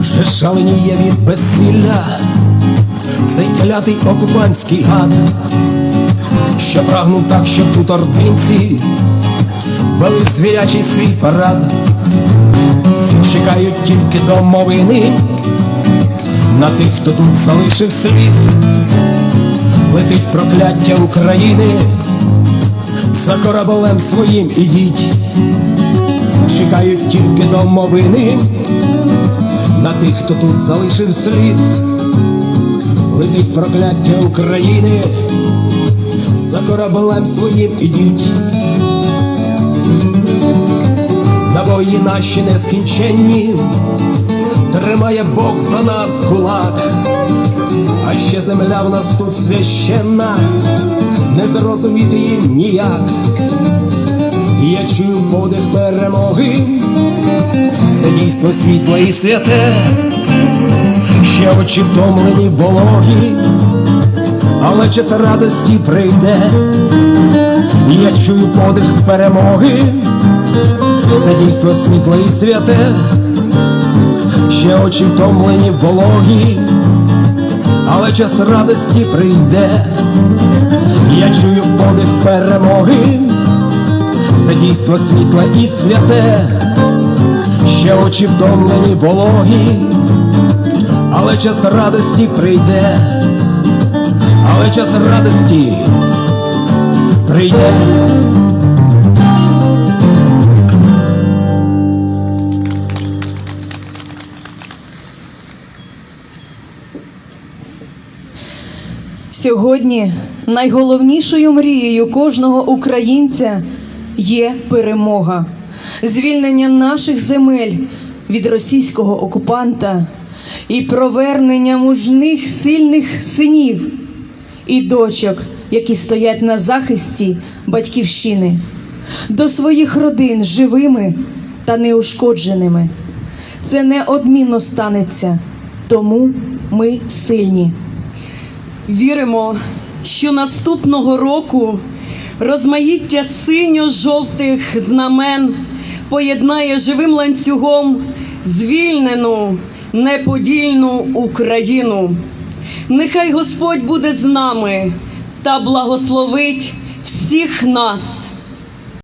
вже шаленіє від безсилля, цей клятий окупантський гад, що прагнув так, щоб тут ординці вели звірячий свій парад, чекають тільки домовини на тих, хто тут залишив слід, летить прокляття України, за кораблем своїм ідіть, чекають тільки домовини тих, хто тут залишив слід, летить прокляття України, за кораблем своїм ідіть. Набої наші нескінченні, тримає Бог за нас кулак, а ще земля в нас тут священна, не зрозуміти їм ніяк. Я подих перемоги, це дійство світле і святе, ще очі втомлені вологі, але час радості прийде, я чую подих перемоги, це дійство світле і святе, ще очі втомлені вологі, але час радості прийде, я чую подих перемоги, дійство світле і святе, ще очі втомлені вологі, але час радості прийде, але час радості прийде. Сьогодні найголовнішою мрією кожного українця є перемога, звільнення наших земель від російського окупанта і провернення мужних сильних синів і дочок, які стоять на захисті батьківщини, до своїх родин живими та неушкодженими. Це неодмінно станеться, тому ми сильні. Віримо, що наступного року розмаїття синьо-жовтих знамен поєднає живим ланцюгом звільнену неподільну Україну. Нехай Господь буде з нами та благословить всіх нас